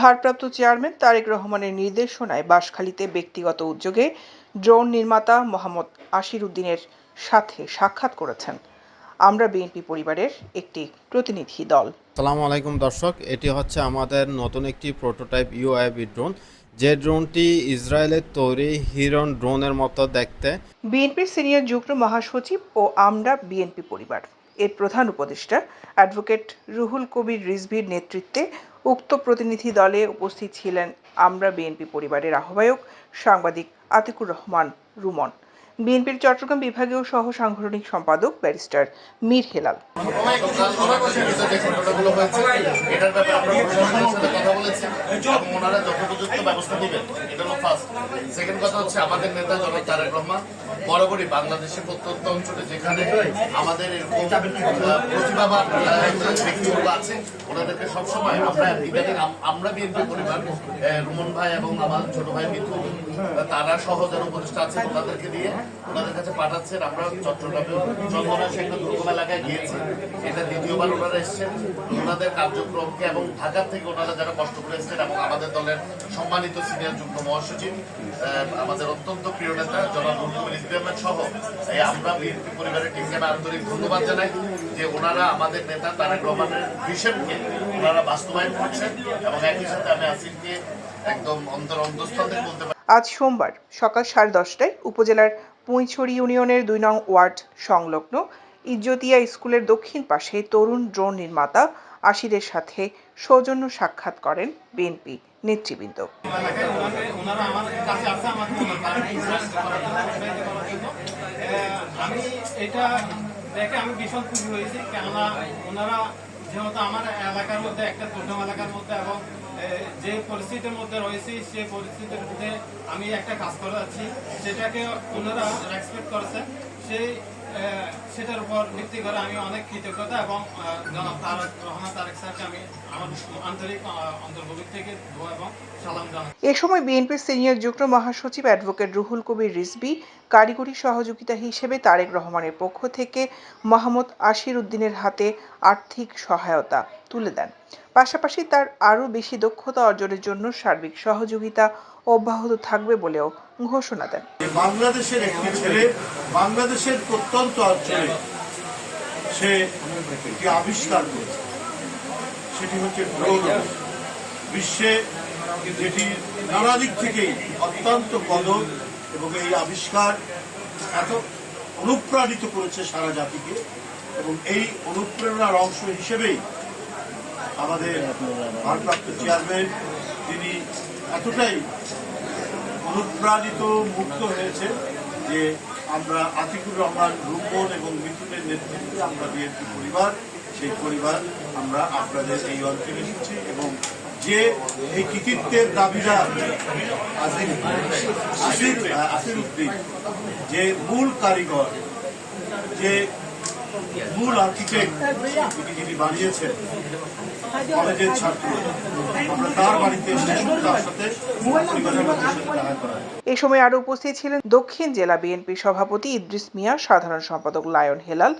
ভারপ্রাপ্ত চেয়ারম্যান তারেক রহমানের নির্দেশনায় বাঁশখালীতে ব্যক্তিগত উদ্যোগে ড্রোন নির্মাতা মোহাম্মদ আশির উদ্দিনের সাথে সাক্ষাৎ করেছেন। আমরা বিএনপি পরিবারের একটি প্রতিনিধি দল। সালামু আলাইকুম দর্শক এটি হচ্ছে আমাদের নতুন একটি প্রোটোটাইপ ইউআইবি ড্রোন। যে ড্রোনটি ইসরায়েলের তৈরি হিরন ড্রোনের মতো দেখতে। বিএনপির সিনিয়র যুগ্ম মহাসচিব ও আমরা বিএনপি পরিবার। এর প্রধান উপদেষ্টা অ্যাডভোকেট রুহুল কবির রিজভির নেতৃত্বে উক্ত প্রতিনিধি দলে উপস্থিত ছিলেন আমরা বিএনপি পরিবারের আহ্বায়ক সাংবাদিক আতিকুর রহমান রুমন। বিএনপির চট্টগ্রাম বিভাগীয় সহ সাংগঠনিক সম্পাদক ব্যারিস্টার মীর হেলাল। আমাদের নেতা প্রত্যন্ত অঞ্চলে যেখানে আমাদের ওনাদেরকে সবসময় আমরা বিএনপি পরিবার ভাই এবং আমার ছোট ভাই তারা সহ যারা উপদেষ্টা আছে, ওনাদেরকে দিয়ে ওনাদের কাছে পাঠাচ্ছেন, আমরা চট্টগ্রামে শেখ দুর্গম এলাকায় গিয়েছি। এটা দ্বিতীয়বার ওনারা এসেছেন। ওনাদের কার্যক্রমকে এবং ঢাকা থেকে ওনারা যারা কষ্ট করে এসেছেন এবং আমাদের দলের সম্মানিত সিনিয়র যুগ্ম মহাসচিব আমাদের অত্যন্ত প্রিয় নেতা জনাব ইসলামের সহ, এই আমরা বিএনপি পরিবারের টিমকে আন্তরিক ধন্যবাদ জানাই যে ওনারা আমাদের নেতা তারেক রহমানের ওনারা বাস্তবায়ন করছেন এবং একই সাথে আমি আসিফকে একদম অন্তর অন্তঃস্থল বলতে আজ সোমবার সকাল সাড়ে দশটায় উপজেলার পুঁইছড়ি ইউনিয়নের দুই নং ওয়ার্ড সংলগ্ন ইজ্জতিয়া স্কুলের দক্ষিণ পাশে তরুণ ড্রোন নির্মাতা আশিরের সাথে সৌজন্য সাক্ষাৎ করেন বিএনপি নেতৃবৃন্দ। আমি এটা দেখে আমি ভীষণ খুশি হয়েছি কেননা ওনারা যেহেতু আমার এলাকার মধ্যে একটা দুর্গম এলাকার মধ্যে এবং যে পরিস্থিতির মধ্যে রয়েছি, সেই পরিস্থিতির মধ্যে আমি একটা কাজ করে যাচ্ছি। সেটাকে ওনারা রেসপেক্ট করেছে। সেই সেটার উপর ভিত্তি করে আমি অনেক কৃতজ্ঞতা এবং জনাব তারেক রহমান তারেক স্যারকে আমি আমার আন্তরিক অন্তর্গভীর থেকে দোয়া এবং সালাম এ সময় বিএনপির সিনিয়র যুগ্ম মহাসচিব অ্যাডভোকেট রুহুল কবির রিজভী, কারিগরি সহযোগিতা হিসেবে তারেক রহমানের পক্ষ থেকে মোহাম্মদ আশির উদ্দিনের হাতে আর্থিক সহায়তা তুলে দেন। পাশাপাশি তার আরও বেশি দক্ষতা অর্জনের জন্য সার্বিক সহযোগিতা অব্যাহত থাকবে বলেও ঘোষণা দেন। বাংলাদেশের একটি ছেলে বাংলাদেশের প্রত্যন্ত অঞ্চলে সে একটি আবিষ্কার করেছে। সেটি হচ্ছে বিশ্বে যেটি নানা দিক থেকেই অত্যন্ত কদর এবং এই আবিষ্কার এত অনুপ্রাণিত করেছে সারা জাতিকে এবং এই অনুপ্রেরণার অংশ হিসেবেই আমাদের ভারপ্রাপ্ত চেয়ারম্যান তিনি এতটাই অনুপ্রাণিত মুক্ত হয়েছে যে আমরা আতিকুর রহমান, রুম্বন এবং মিথুনের নেতৃত্বে আমরা বিএনপি পরিবার, সেই পরিবার আমরা আপনাদের এই অঞ্চলে এসেছি এবং যে এই কৃতিত্বের দাবিদার আসির আসির উদ্দিন, যে মূল কারিগর, যে মূল আর্কিটেক্ট যিনি বানিয়েছেন কলেজের ছাত্র আমরা তার বাড়িতে এ সময় আরও উপস্থিত ছিলেন দক্ষিণ জেলা বিএনপি সভাপতি ইদ্রিস মিয়া, সাধারণ সম্পাদক লায়ন হেলাল,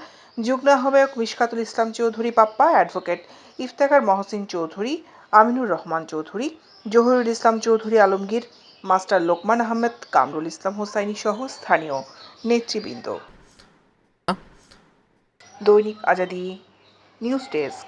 যুগ্ম আহ্বায়ক মিশকাতুল ইসলাম চৌধুরী পাপ্পা, অ্যাডভোকেট ইফতেখার মহসিন চৌধুরী, আমিনুর রহমান চৌধুরী, জহিরুল ইসলাম চৌধুরী আলমগীর, মাস্টার লোকমান আহমেদ, কামরুল ইসলাম হোসাইনি সহ স্থানীয় নেতৃবৃন্দ। দৈনিক আজাদি নিউজ ডেস্ক।